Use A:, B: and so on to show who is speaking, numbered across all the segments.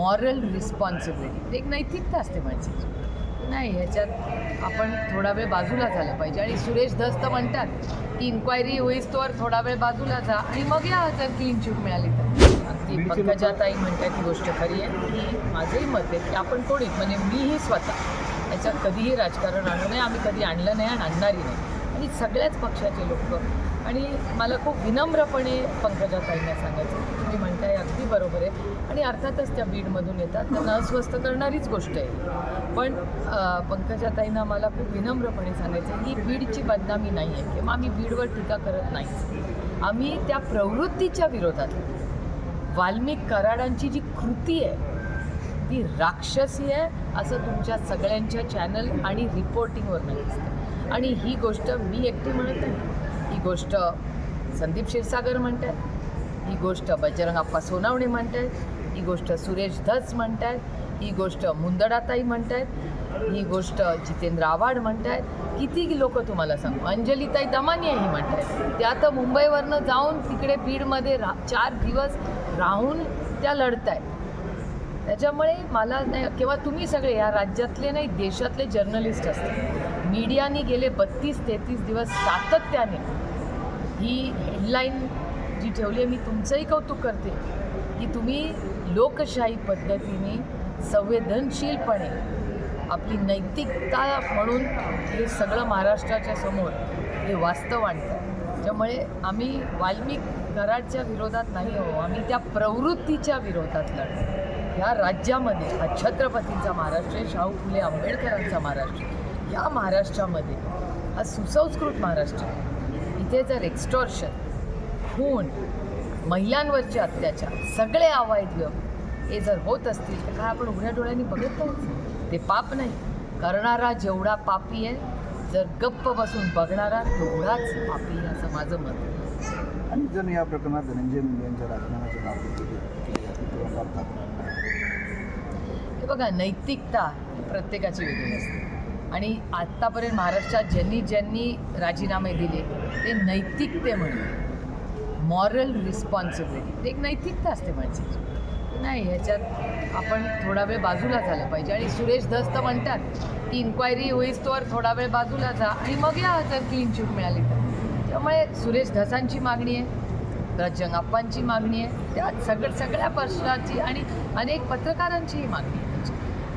A: Moral responsibility एक नैतिकता असते माणसाची. नाही ह्याच्यात आपण थोडा वेळ बाजूला झालं पाहिजे. आणि सुरेश धस तर म्हणतात की इन्क्वायरी होईस तोवर थोडा वेळ बाजूला जा आणि मग या जर क्लीन चिट मिळाली तर. अगदी पंकजाताई म्हणतात ही गोष्ट खरी आहे की माझंही मत आहे की आपण कोणी म्हणजे मीही स्वतः याच्यात कधीही राजकारण आणू नये. आम्ही कधी आणलं नाही आणि आणणारही नाही. ही सगळ्याच पक्षाचे लोक. आणि मला खूप विनम्रपणे पंकजाताईंना सांगायचं तुम्ही म्हणताय अगदी बरोबर आहे. आणि अर्थातच त्या बीडमधून येतात. त्यांना अस्वस्थ करणारीच गोष्ट आहे. पण पंकजाताईंना मला खूप विनम्रपणे सांगायचं ही बीडची बदनामी नाही आहे. किंवा आम्ही बीडवर टीका करत नाही आम्ही त्या प्रवृत्तीच्या विरोधात वाल्मिक कराडांची जी कृती आहे ती राक्षसी आहे असं तुमच्या सगळ्यांच्या चॅनल आणि रिपोर्टिंगवरनं दिसतं. आणि ही गोष्ट मी एकटी म्हणत नाही. ही गोष्ट संदीप क्षीरसागर आहे ही गोष्ट बजरंग सोनावणे म्हणत आहे ही गोष्ट सुरेश धस आहेत ही गोष्ट मुंदडाताई म्हणत आहेत ही गोष्ट जितेंद्र आव्हाड आहेत किती लोक तुम्हाला सांगू? अंजलीताई दमानियाही आहेत त्या तर मुंबईवरनं जाऊन तिकडे बीडमध्ये रा चार दिवस राहून त्या लढत आहेत त्याच्यामुळे मला नाही किंवा तुम्ही सगळे या राज्यातले नाही देशातले जर्नलिस्ट असतात मीडियाने गेले बत्तीस तेहतीस दिवस सातत्याने ही हेडलाईन जी ठेवली आहे मी तुमचंही कौतुक करते की तुम्ही लोकशाही पद्धतीने संवेदनशीलपणे आपली नैतिकता म्हणून हे सगळं महाराष्ट्राच्या समोर हे वास्तव आणतं. त्यामुळे आम्ही वाल्मिक कराडच्या विरोधात नाही हो आम्ही त्या प्रवृत्तीच्या विरोधात लढतो. ह्या राज्यामध्ये हा छत्रपतींचा महाराष्ट्र आहे शाहू फुले आंबेडकरांचा महाराष्ट्र या महाराष्ट्रामध्ये हा सुसंस्कृत महाराष्ट्र इथे जर एक्स्टॉर्शन खून महिलांवरचे अत्याचार सगळे अवैध हे जर होत असतील तर काय आपण उघड्या डोळ्यांनी बघत नाही? ते पाप नाही. करणारा जेवढा पापी आहे जर गप्प बसून बघणारा तेवढाच पापी आहे असं माझं मत
B: आणि जण या प्रकरणात धनंजय मुंडे यांच्या राजीनाम्याची मागणी केली केली जाते किंवा करतात
A: हे बघा नैतिकता ही प्रत्येकाची वेगळी असते. आणि आत्तापर्यंत महाराष्ट्रात ज्यांनी ज्यांनी राजीनामे दिले ते नैतिकते म्हणून. मॉरल रिस्पॉन्सिबिलिटी एक नैतिकता असते माणसाची. नाही ह्याच्यात आपण थोडा वेळ बाजूला झालं पाहिजे. आणि सुरेश धस तर म्हणतात की इन्क्वायरी होईस तोवर थोडा वेळ बाजूला जा आणि मग या जर क्लीन चिट मिळाली तर. त्यामुळे सुरेश धसांची मागणी आहे रजंग अप्पांची मागणी आहे त्यात सगळ सगळ्या पक्षाची आणि अनेक पत्रकारांचीही मागणी आहे.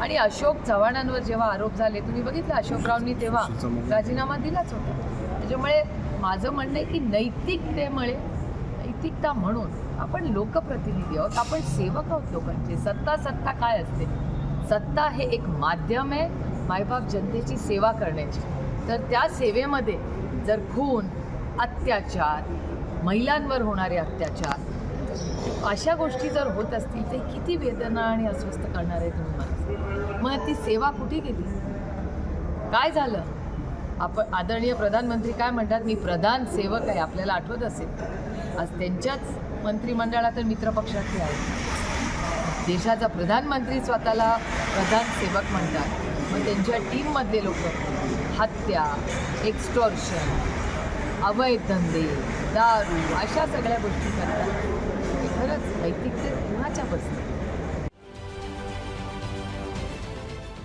A: आणि अशोक चव्हाणांवर जेव्हा आरोप झाले तुम्ही बघितलं अशोकरावांनी तेव्हा राजीनामा दिलाच होता. त्याच्यामुळे माझं म्हणणं आहे की नैतिकतेमुळे नैतिकता म्हणून आपण लोकप्रतिनिधी आहोत आपण सेवक आहोत लोकांचे. सत्ता सत्ता काय असते? सत्ता हे एक माध्यम आहे मायबाप जनतेची सेवा करण्याची. तर त्या सेवेमध्ये जर खून अत्याचार महिलांवर होणारे अत्याचार अशा गोष्टी जर होत असतील तर किती वेदना आणि अस्वस्थ करणार आहे तुम्ही मला मग ती सेवा कुठे गेली काय झालं? आपण आदरणीय प्रधानमंत्री काय म्हणतात? मी प्रधान सेवक आहे. आपल्याला आठवत असेल. आज त्यांच्याच मंत्रिमंडळात तर मित्रपक्षातले आहेत. देशाचा प्रधानमंत्री स्वतःला प्रधान सेवक म्हणतात. मग त्यांच्या टीममधले लोक हत्या एक्स्टॉर्शन अवैध धंदे दारू अशा सगळ्या गोष्टी करतात. हे खरंच नैतिकते कुणाच्या बसते?